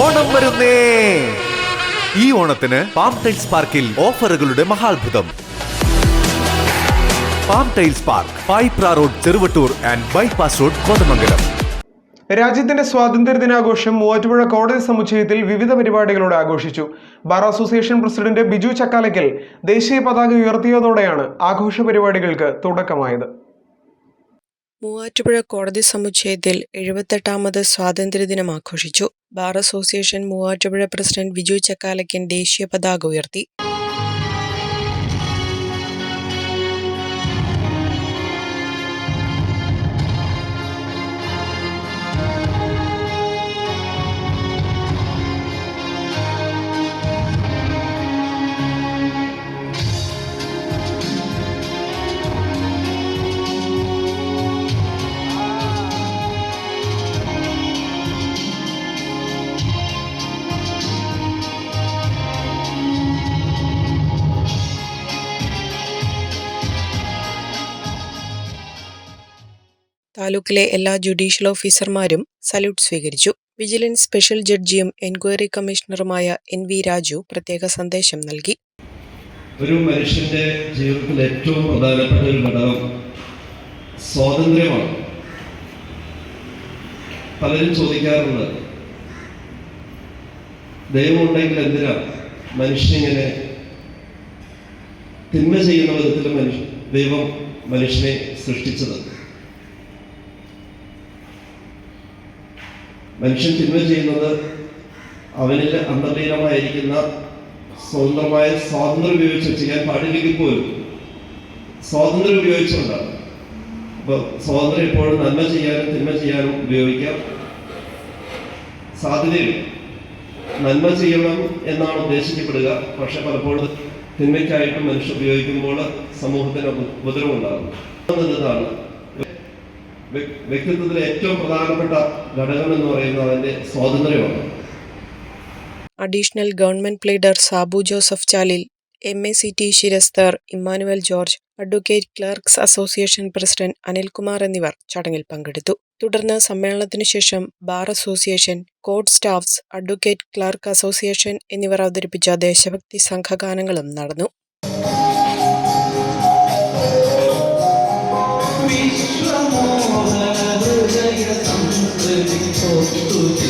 ഓണം വരുന്നേ. ഈ ഓണത്തിന് പാം ടൈൽസ് പാർക്കിൽ ഓഫറുകളുടെ മഹാത്ഭുതം. Palm tiles park Payipra road Cheruvattoor and bypass road Kothamangalam രാജ്യത്തിന്റെ സ്വാതന്ത്ര്യ ദിനാഘോഷം മൂവാറ്റുപുഴ കോടതി സമുച്ചയത്തിൽ വിവിധ പരിപാടികളോടെ ആഘോഷിച്ചു. Bar association president Biju Chakkalakkal ദേശീയ പതാക ഉയർത്തിയതോടെയാണ് ആഘോഷ പരിപാടികൾക്ക് തുടക്കമായത്. മൂവാറ്റുപുഴ കോടതി സമുച്ചയത്തിൽ എഴുപത്തെട്ടാമത് സ്വാതന്ത്ര്യദിനം ആഘോഷിച്ചു. Bar association Muvattupuzha president Viju Chakkalakkal ദേശീയ പതാക ഉയർത്തി. താലൂക്കിലെ എല്ലാ ജുഡീഷ്യൽ ഓഫീസർമാരും സല്യൂട്ട് സ്വീകരിച്ചു. വിജിലൻസ് സ്പെഷ്യൽ ജഡ്ജിയും എൻക്വയറി കമ്മീഷണറുമായ എൻ വി രാജു പ്രത്യേക സന്ദേശം നൽകി. ഒരു മനുഷ്യന്റെ ജീവിതത്തിൽ ഏറ്റവും പ്രധാനപ്പെട്ട ഒരു ഘടകം സ്വാതന്ത്ര്യമാണ്. പലരും ചോദിക്കാറുണ്ട് ദൈവമുണ്ടെങ്കിൽ എന്തിനാ മനുഷ്യനിങ്ങനെ തിന്മ ചെയ്യുന്ന വിധത്തിൽ മനുഷ്യ ദൈവം മനുഷ്യനെ സൃഷ്ടിച്ചത്? മനുഷ്യൻ തിന്മ ചെയ്യുന്നത് അവനിൽ അന്തർലീനമായിരിക്കുന്ന സ്വതന്ത്രമായ സ്വാതന്ത്ര്യം ഉപയോഗിച്ച് ചെയ്യാൻ പാടില്ലെങ്കിൽ പോലും സ്വാതന്ത്ര്യം ഉപയോഗിച്ചുകൊണ്ടാണ്. അപ്പൊ സ്വാതന്ത്ര്യം എപ്പോഴും നന്മ ചെയ്യാനും തിന്മ ചെയ്യാനും ഉപയോഗിക്കാം. സാധ്യതയുണ്ട് നന്മ ചെയ്യണം എന്നാണ് ഉദ്ദേശിക്കപ്പെടുക. പക്ഷെ പലപ്പോഴും തിന്മയ്ക്കായിട്ട് മനുഷ്യർ ഉപയോഗിക്കുമ്പോൾ സമൂഹത്തിന് ഉപദ്രവമുണ്ടാകുന്നു എന്നതാണ് വ്യ- വ്യക്തിത്വത്തിലെ ഏറ്റവും പ്രധാനപ്പെട്ട ഘടകം എന്ന് പറയുന്നത് അതിന്റെ സ്വാതന്ത്ര്യമാണ്. Additional government pleader Sabu Joseph Chalil M A C T ശിരസ്തർ Emmanuel George advocate clerks association president Anilkumar എന്നിവർ ചടങ്ങിൽ പങ്കെടുത്തു. തുടർന്ന് സമ്മേളനത്തിനു ശേഷം bar association court staffs advocate clerk association എന്നിവർ അവതരിപ്പിച്ച ദേശഭക്തി സംഘഗാനങ്ങളും നടന്നു. ചേർന്നൊരു